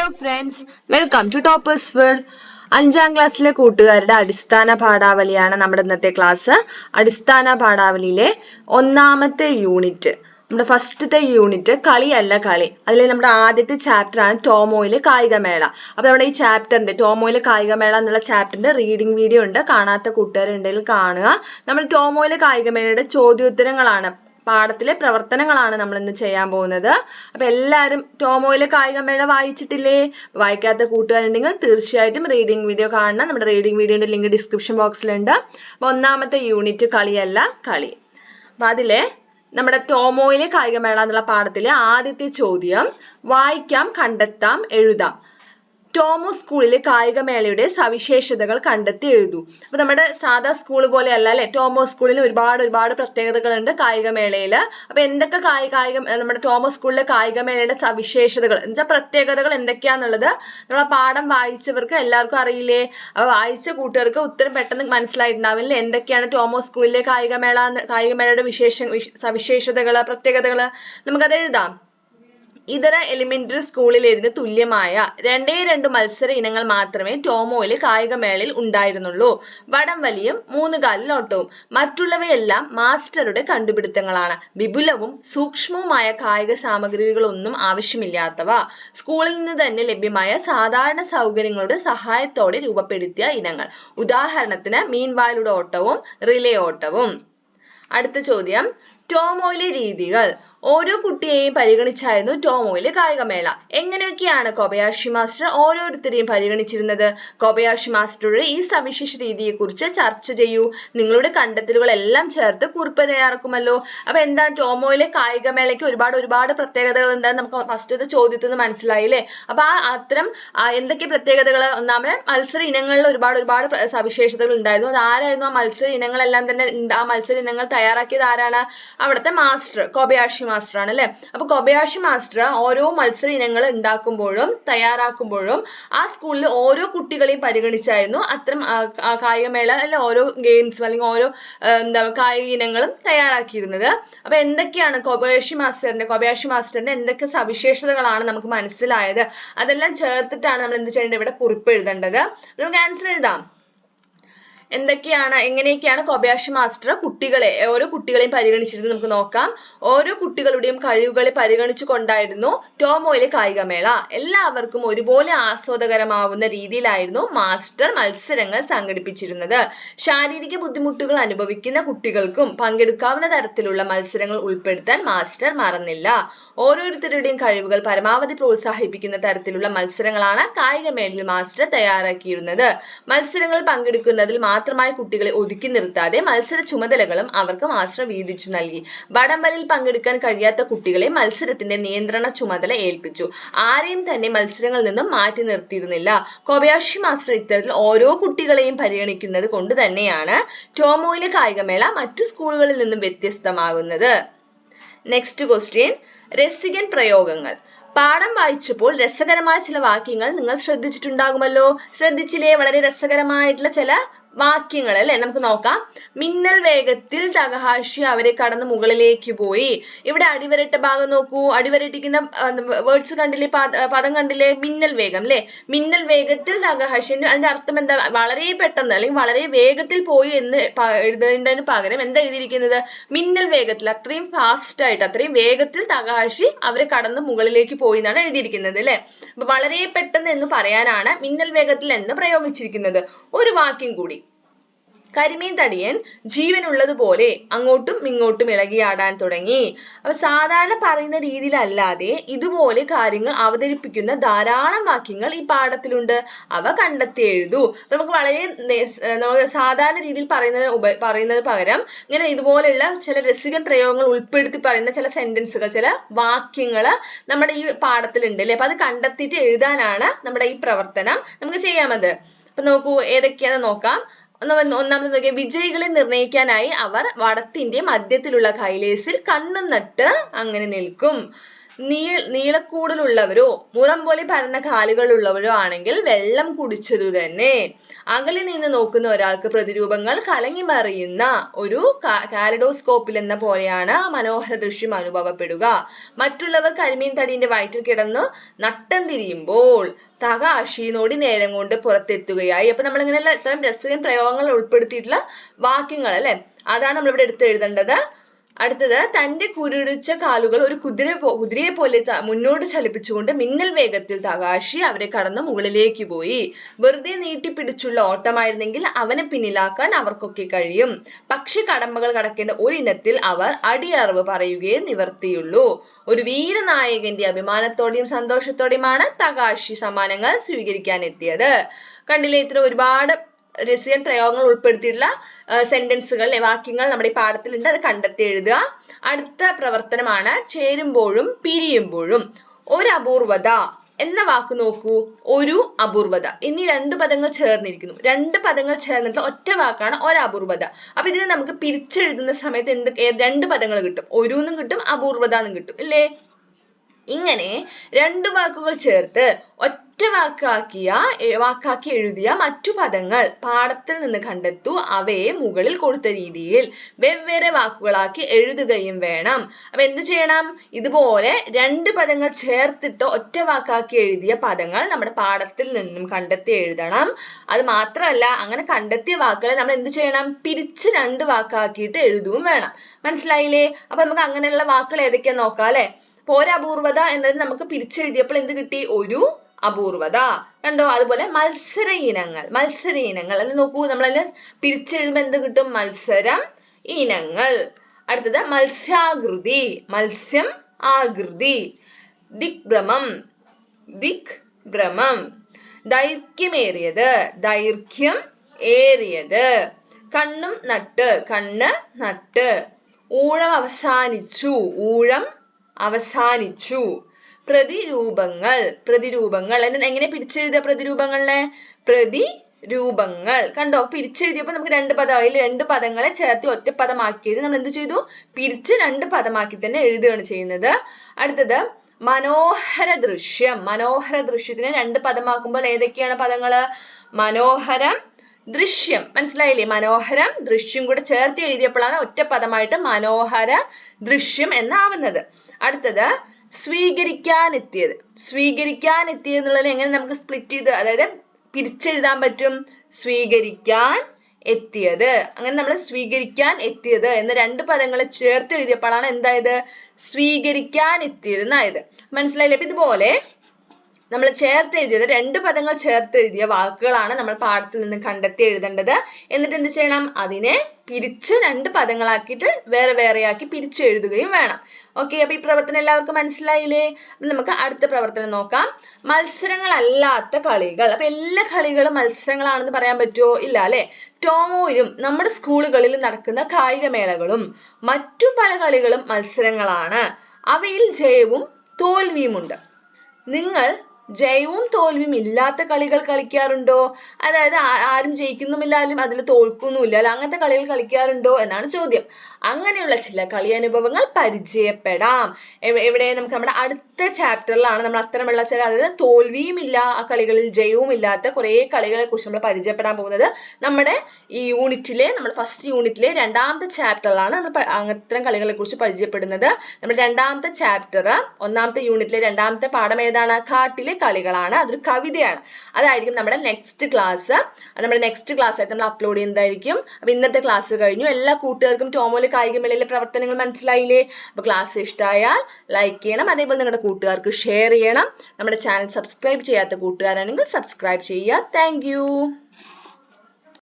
Hello friends welcome to toppers world അഞ്ചാം ക്ലാസ്സിലെ കൂട്ടുകാരുടെ അടിസ്ഥാന പാഠാവലിയാണ് നമ്മുടെ ഇന്നത്തെ ക്ലാസ് അടിസ്ഥാന പാഠാവലിയിലെ ഒന്നാമത്തെ യൂണിറ്റ് നമ്മുടെ ഫസ്റ്റത്തെ യൂണിറ്റ് കളിയല്ല കളി. അതിൽ നമ്മുടെ ആദ്യത്തെ ചാപ്റ്റർ ആണ് ടോമോയിലെ കായികമേള അപ്പോൾ നമ്മുടെ ഈ ചാപ്റ്ററിന്റെ ടോമോയിലെ കായികമേള എന്നുള്ള ചാപ്റ്ററിന്റെ റീഡിംഗ് വീഡിയോ ഉണ്ട്. കാണാത്ത കൂട്ടുകാരുണ്ടെങ്കിൽ കാണുക. നമ്മൾ ടോമോയിലെ കായികമേളയുടെ ചോദ്യോത്തരങ്ങളാണ്. പാഠത്തിലെ പ്രവർത്തനങ്ങളാണ് നമ്മൾ ഇന്ന് ചെയ്യാൻ പോകുന്നത്. അപ്പൊ എല്ലാവരും ടോമോയിലെ കായികമേള വായിച്ചിട്ടില്ലേ? വായിക്കാത്ത കൂട്ടുകാരുണ്ടെങ്കിൽ തീർച്ചയായിട്ടും റീഡിംഗ് വീഡിയോ കാണണം. നമ്മുടെ റീഡിംഗ് വീഡിയോന്റെ ലിങ്ക് ഡിസ്ക്രിപ്ഷൻ ബോക്സിലുണ്ട് അപ്പൊ ഒന്നാമത്തെ യൂണിറ്റ് കളിയല്ല കളി. അപ്പൊ അതിലെ നമ്മുടെ ടോമോയിലെ കായികമേള എന്നുള്ള പാഠത്തിലെ ആദ്യത്തെ ചോദ്യം വായിക്കാം കണ്ടെത്താം എഴുതാം. ടോമോ സ്കൂളിലെ കായികമേളയുടെ സവിശേഷതകൾ കണ്ടെത്തി എഴുതൂ. അപ്പൊ നമ്മുടെ സാധാ സ്കൂൾ പോലെ അല്ല? അല്ലെ ടോമോ സ്കൂളിൽ ഒരുപാട് ഒരുപാട് പ്രത്യേകതകളുണ്ട് കായികമേളയിൽ. അപ്പൊ എന്തൊക്കെ കായി കായിക നമ്മുടെ ടോമോ സ്കൂളിലെ കായികമേളയുടെ സവിശേഷതകൾ? എന്നുവെച്ചാൽ പ്രത്യേകതകൾ എന്തൊക്കെയാന്നുള്ളത് നമ്മളെ പാഠം വായിച്ചവർക്ക് എല്ലാവർക്കും അറിയില്ലേ? അപ്പൊ വായിച്ച കൂട്ടുകാർക്ക് ഉത്തരം പെട്ടെന്ന് മനസ്സിലായിട്ടുണ്ടാവില്ലേ എന്തൊക്കെയാണ് ടോമോ സ്കൂളിലെ കായികമേള കായികമേളയുടെ വിശേഷ സവിശേഷതകൾ പ്രത്യേകതകൾ? നമുക്കത് എഴുതാം. ഇതര എലിമെന്ററി സ്കൂളിലേതിന് തുല്യമായ രണ്ടേ രണ്ട് മത്സര ഇനങ്ങൾ മാത്രമേ ടോമോയിലെ കായികമേളയിൽ ഉണ്ടായിരുന്നുള്ളൂ. വടംവലിയും മൂന്നുകാലിൽ ഓട്ടവും മറ്റുള്ളവയെല്ലാം മാസ്റ്ററുടെ കണ്ടുപിടുത്തങ്ങളാണ്. വിപുലവും സൂക്ഷ്മവുമായ കായിക സാമഗ്രികളൊന്നും ആവശ്യമില്ലാത്തവ. സ്കൂളിൽ നിന്ന് തന്നെ ലഭ്യമായ സാധാരണ സൗകര്യങ്ങളുടെ സഹായത്തോടെ രൂപപ്പെടുത്തിയ ഇനങ്ങൾ. ഉദാഹരണത്തിന് മീൻവായലുടെ ഓട്ടവും റിലേ ഓട്ടവും. അടുത്ത ചോദ്യം. ടോമോയിലെ രീതികൾ. ഓരോ കുട്ടിയെയും പരിഗണിച്ചായിരുന്നു ടോമോയിലെ കായികമേള. എങ്ങനെയൊക്കെയാണ് കൊബയാഷി മാസ്റ്റർ ഓരോരുത്തരെയും പരിഗണിച്ചിരുന്നത്? കൊബയാഷി മാസ്റ്ററുടെ ഈ സവിശേഷ രീതിയെ കുറിച്ച് ചർച്ച ചെയ്യൂ. നിങ്ങളുടെ കണ്ടെത്തലുകൾ എല്ലാം ചേർത്ത് കുറിപ്പ് തയ്യാറാക്കുമല്ലോ. അപ്പൊ എന്താ ടോമോയിലെ കായികമേളയ്ക്ക് ഒരുപാട് ഒരുപാട് പ്രത്യേകതകൾ ഉണ്ടെന്ന് നമുക്ക് ഫസ്റ്റത്തെ ചോദ്യത്തിൽ നിന്ന് മനസ്സിലായില്ലേ അപ്പൊ ആ അത്തരം എന്തൊക്കെ പ്രത്യേകതകൾ ഒന്നാമത് മത്സര ഇനങ്ങളിൽ ഒരുപാട് ഒരുപാട് സവിശേഷതകൾ ഉണ്ടായിരുന്നു. അത് ആരായിരുന്നു? ആ മത്സര ഇനങ്ങളെല്ലാം തന്നെ ആ മത്സര ഇനങ്ങൾ തയ്യാറാക്കിയത് ആരാണ്? അവിടുത്തെ മാസ്റ്റർ കൊബയാഷി മാസ്റ്റർ ആണ് അല്ലെ അപ്പൊ കൊബയാഷി മാസ്റ്റർ ഓരോ മത്സര ഇനങ്ങൾ ഉണ്ടാക്കുമ്പോഴും തയ്യാറാക്കുമ്പോഴും ആ സ്കൂളിൽ ഓരോ കുട്ടികളെയും പരിഗണിച്ചായിരുന്നു അത്തരം കായികമേള അല്ലെ ഓരോ ഗെയിംസും അല്ലെങ്കിൽ ഓരോ എന്താ കായിക ഇനങ്ങളും തയ്യാറാക്കിയിരുന്നത്. അപ്പൊ എന്തൊക്കെയാണ് കൊബയാഷി മാസ്റ്ററിന്റെ കൊബയാഷി മാസ്റ്ററിന്റെ എന്തൊക്കെ സവിശേഷതകളാണ് നമുക്ക് മനസ്സിലായത്? അതെല്ലാം ചേർത്തിട്ടാണ് നമ്മൾ എന്ത് ചെയ്യേണ്ടത്? ഇവിടെ കുറിപ്പ് എഴുതേണ്ടത്. നമുക്ക് ആൻസർ എഴുതാം. എന്തൊക്കെയാണ് എങ്ങനെയൊക്കെയാണ് കൊബയാഷി മാസ്റ്റർ കുട്ടികളെ ഓരോ കുട്ടികളെയും പരിഗണിച്ചിരുന്നത് നമുക്ക് നോക്കാം. ഓരോ കുട്ടികളുടെയും കഴിവുകളെ പരിഗണിച്ചു കൊണ്ടായിരുന്നു ടോമോയിലെ കായികമേള. എല്ലാവർക്കും ഒരുപോലെ ആസ്വാദകരമാവുന്ന രീതിയിലായിരുന്നു മാസ്റ്റർ മത്സരങ്ങൾ സംഘടിപ്പിച്ചിരുന്നത്. ശാരീരിക ബുദ്ധിമുട്ടുകൾ അനുഭവിക്കുന്ന കുട്ടികൾക്കും പങ്കെടുക്കാവുന്ന തരത്തിലുള്ള മത്സരങ്ങൾ ഉൾപ്പെടുത്താൻ മാസ്റ്റർ മറന്നില്ല. ഓരോരുത്തരുടെയും കഴിവുകൾ പരമാവധി പ്രോത്സാഹിപ്പിക്കുന്ന തരത്തിലുള്ള മത്സരങ്ങളാണ് കായികമേളയിൽ മാസ്റ്റർ തയ്യാറാക്കിയിരുന്നത്. മത്സരങ്ങൾ പങ്കെടുക്കുന്നതിൽ മാത്രമായി കുട്ടികളെ ഒതുക്കി നിർത്താതെ മത്സര ചുമതലകളും അവർക്ക് മാസ്റ്റർ വീതിച്ചു നൽകി. വടംവലിൽ പങ്കെടുക്കാൻ കഴിയാത്ത കുട്ടികളെ മത്സരത്തിന്റെ നിയന്ത്രണ ചുമതല ഏൽപ്പിച്ചു. ആരെയും തന്നെ മത്സരങ്ങളിൽ നിന്നും മാറ്റി നിർത്തിയിരുന്നില്ല. കൊബയാഷി മാസ്റ്റർ ഇത്തരത്തിൽ ഓരോ കുട്ടികളെയും പരിഗണിക്കുന്നത് കൊണ്ട് തന്നെയാണ് ടോമോയിലെ കായികമേള മറ്റു സ്കൂളുകളിൽ നിന്നും വ്യത്യസ്തമാകുന്നത്. നെക്സ്റ്റ് ക്വസ്റ്റ്യൻ രസികൻ പ്രയോഗങ്ങൾ. പാഠം വായിച്ചപ്പോൾ രസകരമായ ചില വാക്യങ്ങൾ നിങ്ങൾ ശ്രദ്ധിച്ചിട്ടുണ്ടാകുമല്ലോ? ശ്രദ്ധിച്ചില്ലേ? വളരെ രസകരമായിട്ടുള്ള ചില വാക്യങ്ങൾ അല്ലെ? നമുക്ക് നോക്കാം. മിന്നൽ വേഗത്തിൽ തകഹാഷി അവരെ കടന്ന് മുകളിലേക്ക് പോയി. ഇവിടെ അടിവരട്ട ഭാഗം നോക്കൂ. അടിവരട്ടിക്കുന്ന വേർഡ്സ് കണ്ടില്ലേ? പദ- കണ്ടില്ലേ? മിന്നൽ വേഗം അല്ലെ? മിന്നൽ വേഗത്തിൽ തകഹാഷി അതിന്റെ അർത്ഥം എന്താ? വളരെ പെട്ടെന്ന് അല്ലെങ്കിൽ വളരെ വേഗത്തിൽ പോയി എന്ന് എഴുതേണ്ടതിന് പകരം എന്താ എഴുതിയിരിക്കുന്നത്? മിന്നൽ വേഗത്തിൽ അത്രയും ഫാസ്റ്റ് ആയിട്ട് അത്രയും വേഗത്തിൽ തകഹാഷി അവരെ കടന്ന് മുകളിലേക്ക് പോയി എന്നാണ് എഴുതിയിരിക്കുന്നത് അല്ലെ? വളരെ പെട്ടെന്ന് എന്ന് പറയാനാണ് മിന്നൽ വേഗത്തിൽ എന്ന് പ്രയോഗിച്ചിരിക്കുന്നത്. ഒരു വാക്യം കൂടി. കരിമീൻ തടിയൻ ജീവനുള്ളതുപോലെ അങ്ങോട്ടും ഇങ്ങോട്ടും ഇളകിയാടാൻ തുടങ്ങി. അപ്പൊ സാധാരണ പറയുന്ന രീതിയിലല്ലാതെ ഇതുപോലെ കാര്യങ്ങൾ അവതരിപ്പിക്കുന്ന ധാരാളം വാക്യങ്ങൾ ഈ പാഠത്തിലുണ്ട്. അവ കണ്ടെത്തി എഴുതൂ. നമുക്ക് വളരെ നമുക്ക് സാധാരണ രീതിയിൽ പറയുന്നതിന് ഉപ പറയുന്നതിന് പകരം ഇങ്ങനെ ഇതുപോലെയുള്ള ചില രസികൻ പ്രയോഗങ്ങൾ ഉൾപ്പെടുത്തി പറയുന്ന ചില സെന്റൻസുകൾ ചില വാക്യങ്ങൾ നമ്മുടെ ഈ പാഠത്തിലുണ്ട് അല്ലെ? അപ്പൊ അത് കണ്ടെത്തിയിട്ട് എഴുതാനാണ് നമ്മുടെ ഈ പ്രവർത്തനം. നമുക്ക് ചെയ്യാമത് അപ്പൊ നോക്കൂ ഏതൊക്കെയാണെന്ന് നോക്കാം. ഒന്നാമത് നോക്കിയ. വിജയികളെ നിർണയിക്കാനായി അവർ വടത്തിന്റെ മധ്യത്തിലുള്ള കൈലേസിൽ കണ്ണും നട്ട് അങ്ങനെ നിൽക്കും. നീ നീളക്കൂടലുള്ളവരോ മുറം പോലെ പരന്ന കാലുകളുള്ളവരോ ആണെങ്കിൽ വെള്ളം കുടിച്ചതു തന്നെ. അകലെ നിന്ന് നോക്കുന്ന ഒരാൾക്ക് പ്രതിരൂപങ്ങൾ കലങ്ങി മറിയുന്ന ഒരു കാലഡോസ്കോപ്പിൽ എന്ന പോലെയാണ് മനോഹര ദൃശ്യം അനുഭവപ്പെടുക. മറ്റുള്ളവർ കരിമീൻ തടിന്റെ വയറ്റിൽ കിടന്ന് നട്ടം തിരിയുമ്പോൾ തക അഷീനോടി നേരം കൊണ്ട് പുറത്തെത്തുകയായി. അപ്പൊ നമ്മൾ ഇങ്ങനെയുള്ള ഇത്തരം രസകൻ പ്രയോഗങ്ങൾ ഉൾപ്പെടുത്തിയിട്ടുള്ള വാക്യങ്ങൾ അല്ലെ? അതാണ് നമ്മൾ ഇവിടെ എടുത്ത് എഴുതേണ്ടത്. അടുത്തത് തന്റെ കുരുടിച്ച കാലുകൾ ഒരു കുതിര കുതിരയെ പോലെ മുന്നോട്ട് ചലിപ്പിച്ചുകൊണ്ട് മിന്നൽ വേഗത്തിൽ തകാശി അവരെ കടന്ന് മുകളിലേക്ക് പോയി. വെറുതെ നീട്ടിപ്പിടിച്ചുള്ള ഓട്ടമായിരുന്നെങ്കിൽ അവനെ പിന്നിലാക്കാൻ അവർക്കൊക്കെ കഴിയും. പക്ഷി കടമ്പകൾ കടക്കേണ്ട ഒരിനത്തിൽ അവർ അടിയറവ് പറയുകയേ നിവർത്തിയുള്ളൂ. ഒരു വീരനായകന്റെ അഭിമാനത്തോടെയും സന്തോഷത്തോടെയുമാണ് തകാശി സമ്മാനങ്ങൾ സ്വീകരിക്കാൻ എത്തിയത് കണ്ടില്ലേ ഇത്ര ഒരുപാട് രസിയൻ പ്രയോഗങ്ങൾ ഉൾപ്പെടുത്തിയിട്ടുള്ള സെന്റൻസുകൾ വാക്യങ്ങൾ നമ്മുടെ ഈ പാഠത്തിലുണ്ട്. അത് കണ്ടെത്തി എഴുതുക. അടുത്ത പ്രവർത്തനമാണ് ചേരുമ്പോഴും പിരിയുമ്പോഴും. ഒരു അപൂർവത എന്ന വാക്ക് നോക്കൂ. ഒരു അപൂർവത എന്നീ രണ്ട് പദങ്ങൾ ചേർന്നിരിക്കുന്നു. രണ്ട് പദങ്ങൾ ചേർന്നിട്ട് ഒറ്റ വാക്കാണ് ഒരപൂർവത അപ്പൊ ഇതിനെ നമുക്ക് പിരിച്ചെഴുതുന്ന സമയത്ത് എന്ത് രണ്ട് പദങ്ങൾ കിട്ടും. ഒരു കിട്ടും അപൂർവത എന്നും കിട്ടും. ഇല്ലേ? ഇങ്ങനെ രണ്ട് വാക്കുകൾ ചേർത്ത് ഒറ്റ വാക്കാക്കിയ വാക്കാക്കി എഴുതിയ മറ്റു പദങ്ങൾ പാഠത്തിൽ നിന്ന് കണ്ടെത്തൂ. അവയെ മുകളിൽ കൊടുത്ത രീതിയിൽ വെവ്വേറെ വാക്കുകളാക്കി എഴുതുകയും വേണം. അപ്പൊ എന്ത് ചെയ്യണം? ഇതുപോലെ രണ്ട് പദങ്ങൾ ചേർത്തിട്ട് ഒറ്റ വാക്കാക്കി എഴുതിയ പദങ്ങൾ നമ്മുടെ പാഠത്തിൽ നിന്നും കണ്ടെത്തി എഴുതണം. അത് മാത്രമല്ല അങ്ങനെ കണ്ടെത്തിയ വാക്കുകളെ നമ്മൾ എന്ത് ചെയ്യണം? പിരിച്ച് രണ്ട് വാക്കാക്കിയിട്ട് എഴുതുകയും വേണം. മനസ്സിലായില്ലേ? അപ്പൊ നമുക്ക് അങ്ങനെയുള്ള വാക്കുകൾ ഏതൊക്കെയാ നോക്കാം അല്ലെ? പോരപൂർവത എന്നത് നമുക്ക് പിരിച്ചെഴുതിയപ്പോൾ എന്ത് കിട്ടി? ഒരു അപൂർവത. കണ്ടോ? അതുപോലെ മത്സര ഇനങ്ങൾ മത്സര ഇനങ്ങൾ. അത് നോക്കൂ നമ്മൾ അതിനെ പിരിച്ചെഴുതുമ്പോൾ എന്ത് കിട്ടും? മത്സരം ഇനങ്ങൾ. അടുത്തത് മത്സ്യാകൃതി മത്സ്യം ആകൃതി. ദിഗ്ഭ്രമം ദിക് ഭ്രമം ദൈർഘ്യമേറിയത് ദൈർഘ്യം ഏറിയത്. കണ്ണും നട്ട് കണ്ണ് നട്ട്. ഊഴം അവസാനിച്ചു ഊഴം അവസാനിച്ചു. പ്രതിരൂപങ്ങൾ പ്രതിരൂപങ്ങൾ. എങ്ങനെ പിരിച്ചെഴുതുക പ്രതിരൂപങ്ങളെ പ്രതിരൂപങ്ങൾ. കണ്ടോ? പിരിച്ചെഴുതിയപ്പോൾ നമുക്ക് രണ്ട് പദം അതിൽ രണ്ട് പദങ്ങളെ ചേർത്ത് ഒറ്റ പദമാക്കിയത് നമ്മൾ എന്ത് ചെയ്തു? പിരിച്ച് രണ്ട് പദമാക്കി തന്നെ എഴുതുകയാണ് ചെയ്യുന്നത്. അടുത്തത് മനോഹര ദൃശ്യം. മനോഹര ദൃശ്യത്തിനെ രണ്ട് പദമാക്കുമ്പോൾ ഏതൊക്കെയാണ് പദങ്ങൾ? മനോഹരം ദൃശ്യം. മനസ്സിലായില്ലേ? മനോഹരം ദൃശ്യം കൂടെ ചേർത്ത് എഴുതിയപ്പോഴാണ് ഒറ്റ പദമായിട്ട് മനോഹര ദൃശ്യം എന്നാവുന്നത്. അടുത്തത് സ്വീകരിക്കാൻ എത്തിയത് സ്വീകരിക്കാൻ എത്തിയത് എന്നുള്ളത് എങ്ങനെ നമുക്ക് സ്പ്ലിറ്റ് ചെയ്ത് അതായത് പിരിച്ചെഴുതാൻ പറ്റും? സ്വീകരിക്കാൻ എത്തിയത്. അങ്ങനെ നമ്മൾ സ്വീകരിക്കാൻ എത്തിയത് എന്ന രണ്ട് പദങ്ങളെ ചേർത്ത് എഴുതിയപ്പോഴാണ് എന്തായത്? സ്വീകരിക്കാൻ എത്തിയത് എന്നായത് മനസ്സിലായില്ലേ ഇതുപോലെ നമ്മൾ ചേർത്ത് എഴുതിയത് രണ്ട് പദങ്ങൾ ചേർത്ത് എഴുതിയ വാക്കുകളാണ് നമ്മൾ പാഠത്തിൽ നിന്ന് കണ്ടെത്തി എഴുതേണ്ടത്. എന്നിട്ട് എന്ത് ചെയ്യണം? അതിനെ പിരിച്ച് രണ്ട് പദങ്ങളാക്കിയിട്ട് വേറെ വേറെയാക്കി പിരിച്ച് എഴുതുകയും വേണം. ഓക്കെ അപ്പൊ ഈ പ്രവർത്തനം എല്ലാവർക്കും മനസ്സിലായില്ലേ? നമുക്ക് അടുത്ത പ്രവർത്തനം നോക്കാം. മത്സരങ്ങളല്ലാത്ത കളികൾ. അപ്പൊ എല്ലാ കളികളും മത്സരങ്ങളാണെന്ന് പറയാൻ പറ്റുമോ ഇല്ല അല്ലെ? ടോമോയിലും നമ്മുടെ സ്കൂളുകളിൽ നടക്കുന്ന കായികമേളകളും മറ്റു പല കളികളും മത്സരങ്ങളാണ്. അവയിൽ ജയവും തോൽവിയുമുണ്ട് നിങ്ങൾ ജയവും തോൽവിയും ഇല്ലാത്ത കളികൾ കളിക്കാറുണ്ടോ? അതായത് ആരും ജയിക്കുന്നുമില്ലാലും അതിൽ തോൽക്കുന്നുമില്ല അങ്ങനത്തെ കളികൾ കളിക്കാറുണ്ടോ എന്നാണ് ചോദ്യം. അങ്ങനെയുള്ള ചില കളിയനുഭവങ്ങൾ പരിചയപ്പെടാം. എവിടെ നമുക്ക് നമ്മുടെ അടുത്ത ചാപ്റ്ററിലാണ് നമ്മൾ അത്തരമുള്ള ചില അതായത് തോൽവിയും ഇല്ല ആ കളികളിൽ ജയവും ഇല്ലാത്ത കുറേ കളികളെ കുറിച്ച് നമ്മൾ പരിചയപ്പെടാൻ പോകുന്നത് നമ്മുടെ ഈ യൂണിറ്റിലെ നമ്മുടെ ഫസ്റ്റ് യൂണിറ്റിലെ രണ്ടാമത്തെ ചാപ്റ്ററിലാണ് നമ്മൾ അത്തരം കളികളെ കുറിച്ച് പരിചയപ്പെടുന്നത്. നമ്മുടെ രണ്ടാമത്തെ ചാപ്റ്റർ ഒന്നാമത്തെ യൂണിറ്റിലെ രണ്ടാമത്തെ പാഠം ഏതാണ്? കാട്ടിലെ കളികളാണ്. അതൊരു കവിതയാണ്. അതായിരിക്കും നമ്മുടെ നെക്സ്റ്റ് ക്ലാസ്. നമ്മുടെ നെക്സ്റ്റ് ക്ലാസ് ആയിട്ട് നമ്മൾ അപ്ലോഡ് ചെയ്യുന്നതായിരിക്കും. അപ്പൊ ഇന്നത്തെ ക്ലാസ് കഴിഞ്ഞു. എല്ലാ കൂട്ടുകാർക്കും ടോമോലെ കായികമേളയിലെ പ്രവർത്തനങ്ങൾ മനസ്സിലായില്ലേ? അപ്പൊ ക്ലാസ് ഇഷ്ടമായാൽ ലൈക്ക് ചെയ്യണം. അതേപോലെ നിങ്ങളുടെ കൂട്ടുകാർക്ക് ഷെയർ ചെയ്യണം. നമ്മുടെ ചാനൽ സബ്സ്ക്രൈബ് ചെയ്യാത്ത കൂട്ടുകാരാണെങ്കിൽ സബ്സ്ക്രൈബ് ചെയ്യുക. താങ്ക്